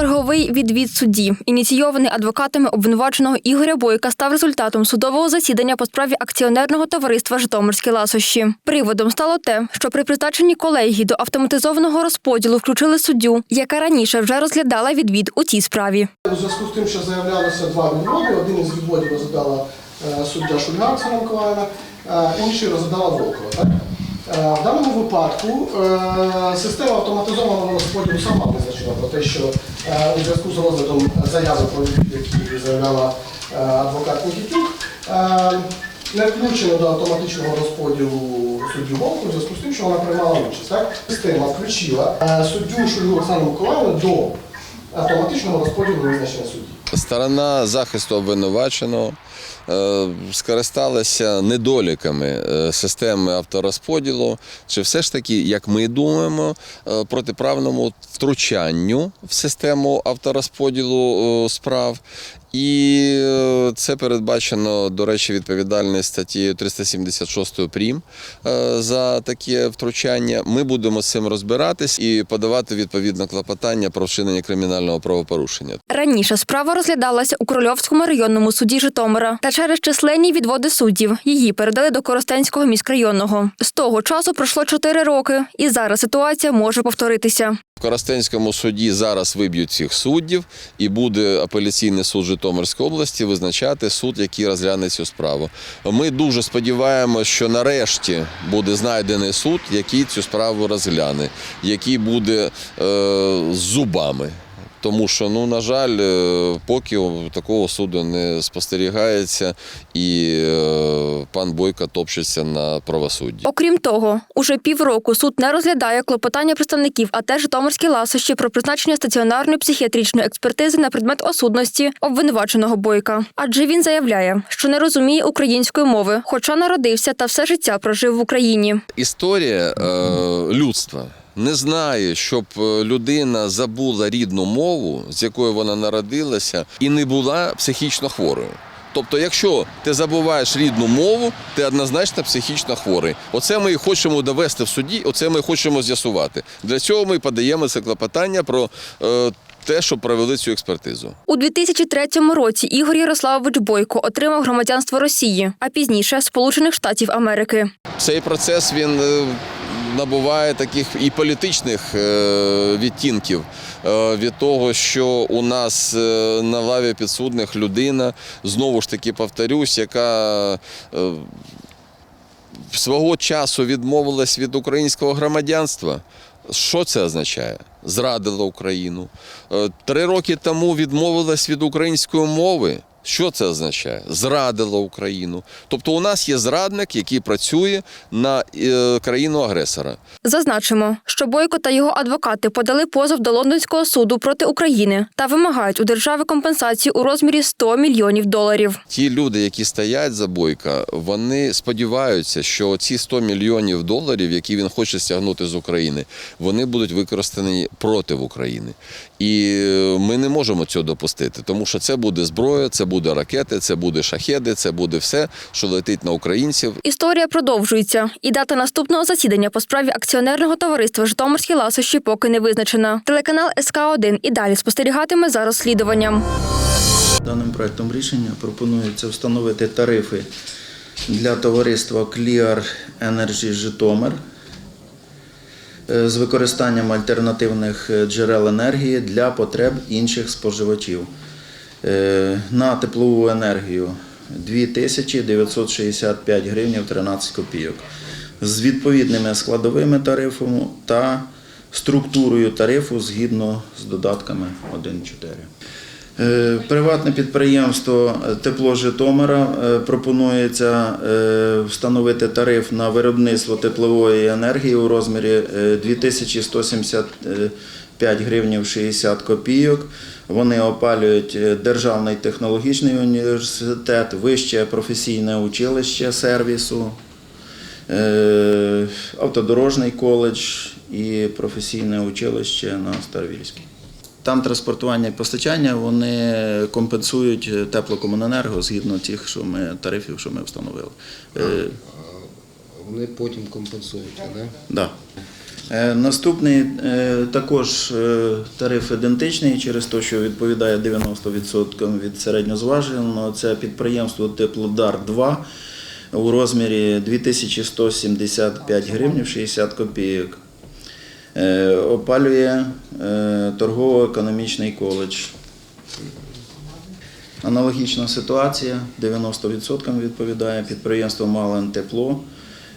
Черговий відвід судді, ініційований адвокатами обвинуваченого Ігоря Бойка, став результатом судового засідання по справі акціонерного товариства Житомирські ласощі. Приводом стало те, що при призначенні колегії до автоматизованого розподілу включили суддю, яка раніше вже розглядала відвід у цій справі. У зв'язку з тим, що заявлялося два відводи, один із відводів розглядала е, суддя Шульга Оксана Миколаївна, е, інший розглядала Волкова. Е, В даному випадку система автоматизованого розподілу сама визначила про те, що у зв'язку з розглядом заяви про які заявляла е, адвокат Нікітюк, е, не включено до автоматичного розподілу суддю Волку в зв'язку з тим, що вона приймала участь. Так? Система включила е, суддю Шульгу Оксану Миколаївну до автоматичного розподілу визначення судді. Сторона захисту обвинуваченого е, скористалася недоліками е, системи авторозподілу, чи все ж таки, як ми думаємо, е, протиправному втручанню в систему авторозподілу справ. І е, це передбачено, до речі, відповідальність статтєю 376 прим е, за таке втручання. Ми будемо з цим розбиратись і подавати відповідне клопотання про вчинення кримінального правопорушення. Раніше справа розглядалася у Корольовському районному суді Житомира, та через численні відводи суддів її передали до Коростенського міськрайонного. З того часу пройшло чотири роки, і зараз ситуація може повторитися. Коростенському суді зараз виб'ють цих суддів, і буде апеляційний суд Житомирської області визначати суд, який розгляне цю справу. Ми дуже сподіваємося, що нарешті буде знайдений суд, який цю справу розгляне, який буде е, з зубами. Тому що, ну на жаль, е, поки такого суду не спостерігається, і е, пан Бойко топчеться на правосудді. Окрім того, уже півроку суд не розглядає клопотання представників АТ Житомирські ласощі про призначення стаціонарної психіатричної експертизи на предмет осудності обвинуваченого бойка. Адже він заявляє, що не розуміє української мови, хоча народився та все життя прожив в Україні. Історія е, людства не знає, щоб е, людина забула рідну мову, з якою вона народилася, і не була психічно хворою. Тобто, якщо ти забуваєш рідну мову, ти однозначно психічно хворий. Оце ми і хочемо довести в суді, оце ми хочемо з'ясувати. Для цього ми подаємо це клопотання про е, те, щоб провели цю експертизу. У 2003 році Ігор Ярославович Бойко отримав громадянство Росії, а пізніше Сполучених Штатів Америки. Цей процес він е, набуває таких і політичних е, відтінків е, від того, що у нас е, на лаві підсудних людина, знову ж таки повторюсь, яка свого часу відмовилась від українського громадянства. Що це означає? Зрадила Україну. Три роки тому відмовилась від української мови. Що це означає? Зрадила Україну. Тобто у нас є зрадник, який працює на е, країну-агресора. Зазначимо, що Бойко та його адвокати подали позов до лондонського суду проти України та вимагають у держави компенсації у розмірі 100 мільйонів доларів. Ті люди, які стоять за Бойка, вони сподіваються, що ці 100 мільйонів доларів, які він хоче стягнути з України, вони будуть використані проти України. І е, ми не можемо цього допустити, тому що це буде зброя, це буде ракети, це буде шахеди, це буде все, що летить на українців. Історія продовжується, і дата наступного засідання по справі акціонерного товариства Житомирські ласощі поки не визначена. Телеканал СК 1 і далі спостерігатиме за розслідуванням. Даним проектом рішення пропонується встановити тарифи для товариства Clear Energy Житомир з використанням альтернативних е, джерел енергії для потреб інших споживачів. Е, На теплову енергію 2965 гривень 13 копійок з відповідними складовими тарифами та структурою тарифу згідно з додатками 1.4. Е, Приватне підприємство Тепло Житомира е, пропонується е, встановити тариф на виробництво теплової енергії у розмірі е, 2175 гривень 60 копійок. Вони опалюють е, Державний технологічний університет, Вище професійне училище сервісу, е, автодорожний коледж і професійне училище на Старовільській. Там транспортування і постачання вони компенсують теплокомуненерго згідно тих, що ми тарифів, що ми встановили. Е, вони потім компенсують, так? Да? Да. Е, Наступний е, також е, тариф ідентичний через те, що відповідає 90% від середньозваженого. Це підприємство Теплодар 2 у розмірі 2175 гривень 60 копійок. Опалює е, торгово-економічний коледж. Аналогічна ситуація 90% відповідає підприємство Мален Тепло.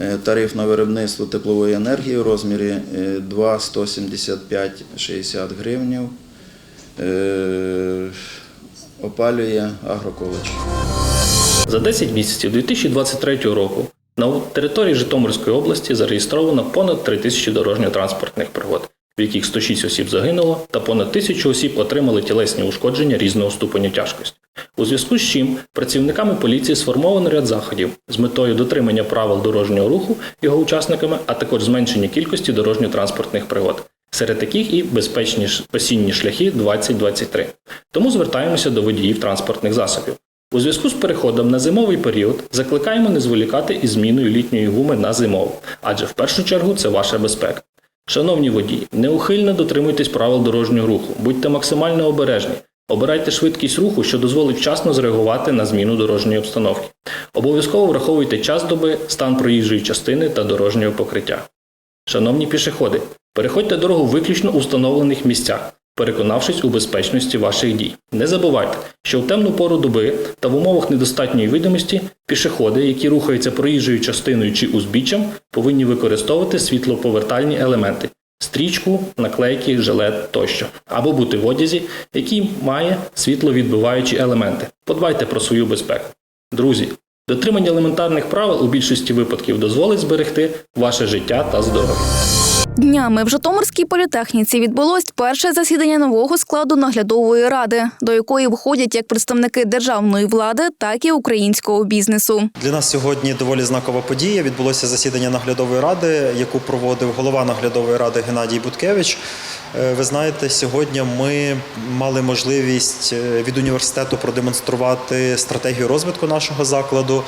Е, Тариф на виробництво теплової енергії у розмірі е, 2,175,60 гривнів. Е, Опалює агроколедж. За 10 місяців 2023 року на території Житомирської області зареєстровано понад 3 тисячі дорожньо-транспортних пригод, в яких 106 осіб загинуло та понад тисячу осіб отримали тілесні ушкодження різного ступеню тяжкості. У зв'язку з чим працівниками поліції сформовано ряд заходів з метою дотримання правил дорожнього руху його учасниками, а також зменшення кількості дорожньо-транспортних пригод. Серед таких і безпечні осінні шляхи 2023. Тому звертаємося до водіїв транспортних засобів. У зв'язку з переходом на зимовий період закликаємо не зволікати із зміною літньої гуми на зимову, адже в першу чергу це ваша безпека. Шановні водії, неухильно дотримуйтесь правил дорожнього руху, будьте максимально обережні. Обирайте швидкість руху, що дозволить вчасно зреагувати на зміну дорожньої обстановки. Обов'язково враховуйте час доби, стан проїжджої частини та дорожнього покриття. Шановні пішоходи, переходьте дорогу виключно у встановлених місцях, переконавшись у безпечності ваших дій. Не забувайте, що в темну пору доби та в умовах недостатньої видимості пішоходи, які рухаються проїжджою частиною чи узбіччям, повинні використовувати світлоповертальні елементи стрічку, наклейки, жилет тощо, або бути в одязі, який має світловідбиваючі елементи. Подбайте про свою безпеку. Друзі, дотримання елементарних правил у більшості випадків дозволить зберегти ваше життя та здоров'я. Днями в Житомирській політехніці відбулось перше засідання нового складу наглядової ради, до якої входять як представники державної влади, так і українського бізнесу. Для нас сьогодні доволі знакова подія. Відбулося засідання наглядової ради, яку проводив голова наглядової ради Геннадій Буткевич. Е, Ви знаєте, сьогодні ми мали можливість е, від університету продемонструвати стратегію розвитку нашого закладу.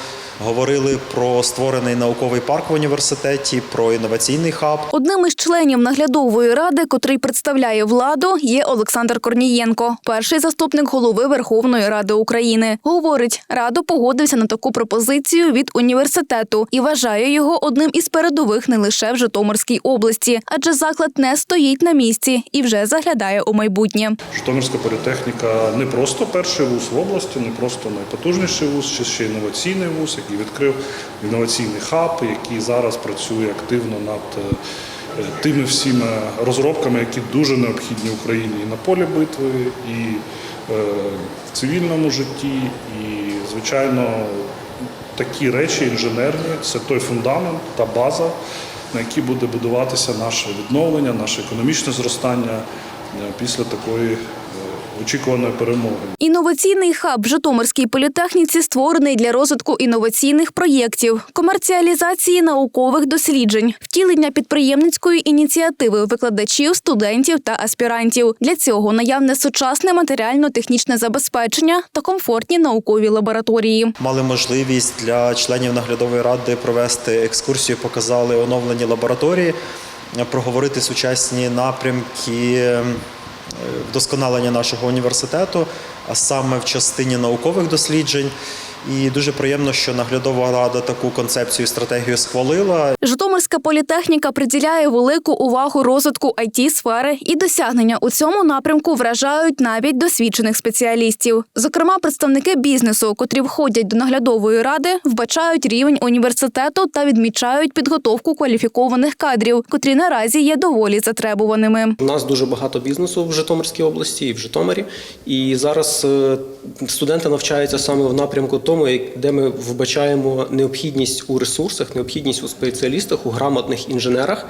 Говорили про створений науковий парк в університеті, про інноваційний хаб. Одним із членів наглядової ради, котрий представляє владу, є Олександр Корнієнко, перший заступник голови Верховної Ради України. Говорить, радо погодився на таку пропозицію від університету і вважає його одним із передових не лише в Житомирській області, адже заклад не стоїть на місці і вже заглядає у майбутнє. Житомирська політехніка не просто перший вуз в області, не просто найпотужніший вуз, ще ще інноваційний вуз, який відкрив інноваційний хаб, який зараз працює активно над е, тими всіма розробками, які дуже необхідні Україні і на полі битви, і е, в цивільному житті, і звичайно. Такі речі інженерні це той фундамент, та база, на якій буде будуватися наше відновлення, наше економічне зростання е, після такої очікуваної перемоги. Інноваційний хаб в Житомирській політехніці створений для розвитку інноваційних проєктів, комерціалізації наукових досліджень, втілення підприємницької ініціативи викладачів, студентів та аспірантів. Для цього наявне сучасне матеріально-технічне забезпечення та комфортні наукові лабораторії. Мали можливість для членів наглядової ради провести екскурсію, показали оновлені лабораторії, проговорити сучасні напрямки е, вдосконалення нашого університету, а саме в частині наукових досліджень. І дуже приємно, що наглядова рада таку концепцію і стратегію схвалила. Житомирська політехніка приділяє велику увагу розвитку it сфери і досягнення у цьому напрямку вражають навіть досвідчених спеціалістів. Зокрема, представники бізнесу, котрі входять до наглядової ради, вбачають рівень університету та відмічають підготовку кваліфікованих кадрів, котрі наразі є доволі затребуваними. У нас дуже багато бізнесу в Житомирській області і в Житомирі. І зараз е, студенти навчаються саме в напрямку тому, де ми вбачаємо необхідність у ресурсах, необхідність у спеціалістах, у грамотних інженерах.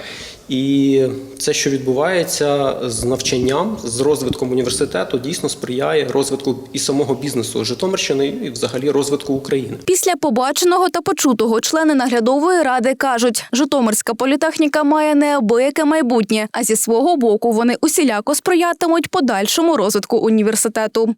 І це, що відбувається з навчанням, з розвитком університету, дійсно сприяє розвитку і самого бізнесу Житомирщини, і взагалі розвитку України. Після побаченого та почутого члени наглядової ради кажуть, Житомирська політехніка має неабияке майбутнє, а зі свого боку вони усіляко сприятимуть подальшому розвитку університету.